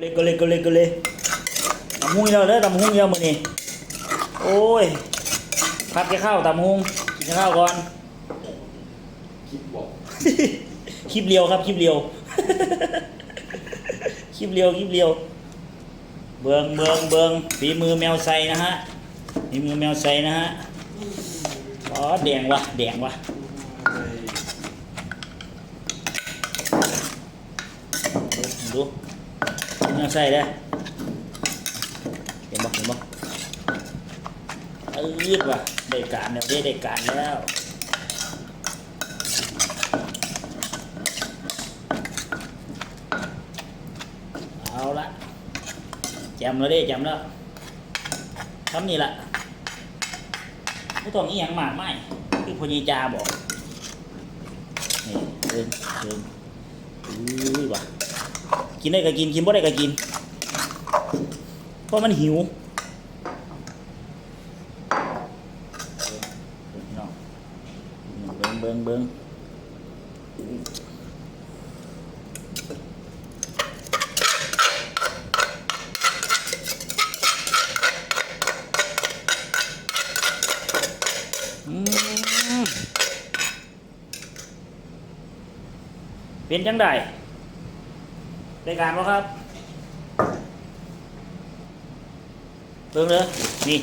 เลยก็เลยก็เลยก็เลยตำหุงอีกแล้วเด้อตำหุงเยอะมื้อนี้โอ้ยพัดแค่ข้าวตำหุงกินข้าวก่อนคิดบอกคลิปเรียวครับคลิปเรียวคลิปเรียวคลิปเรียว เบิงเบิงเบิงฝีมือแมวไซนะฮะฝีมือแมวไซนะฮะอ๋อแดงวะแดงวะดู ดูแมวไซเด้เห็นบ่เห็นบ่เอ้ยว่ะได้การแล้วได้ได้การแล้วเอาละจำแล้วเด้จำแล้วทำนี่ละไม่ต้องอีหยังมากไม่คือพญีจาบอกนี่เดินเดิน อุ้ยว่ะกินได้ก็กินกินบ่ได้ก็กิน เพราะมันหิวเบิ้งเบิ้งเบิ้งอืม เป็นจังไดได้การบ่ครับเบิ่งเลยนี่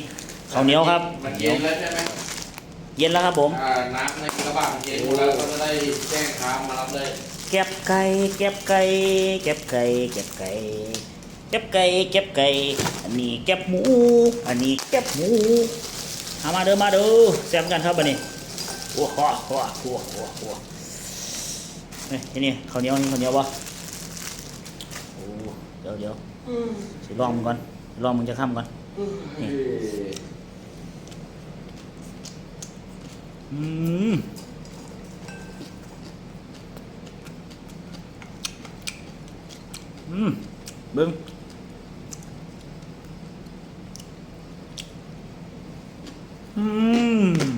ข้าวเหนียวครับมันเย็นแล้วใช่ไหมเย็นแล้วครับผมอ่าน้ำในกระบะเย็นหมดแล้วก็จะได้แจ้งค้างมารับเลยเก็บไก่เก็บไก่เก็บไก่เก็บไก่เก็บไก่เก็บไก่อันนี้เก็บหมู อันนี้เก็บหมูเอามาเด้อมาเด้อแซมกันครับบัดนี้โอ้โหโอ้โหโอ้โหโอ้โห เฮ้ยที่นี่ข้าวเหนียวนี่ข้าวเหนียวบ่โอ้เดี๋ยวเดี๋ยวสิลองมึงก่อนลองมึงจะข้ามก่อนนี่ อืมอืมเบิ้งอืม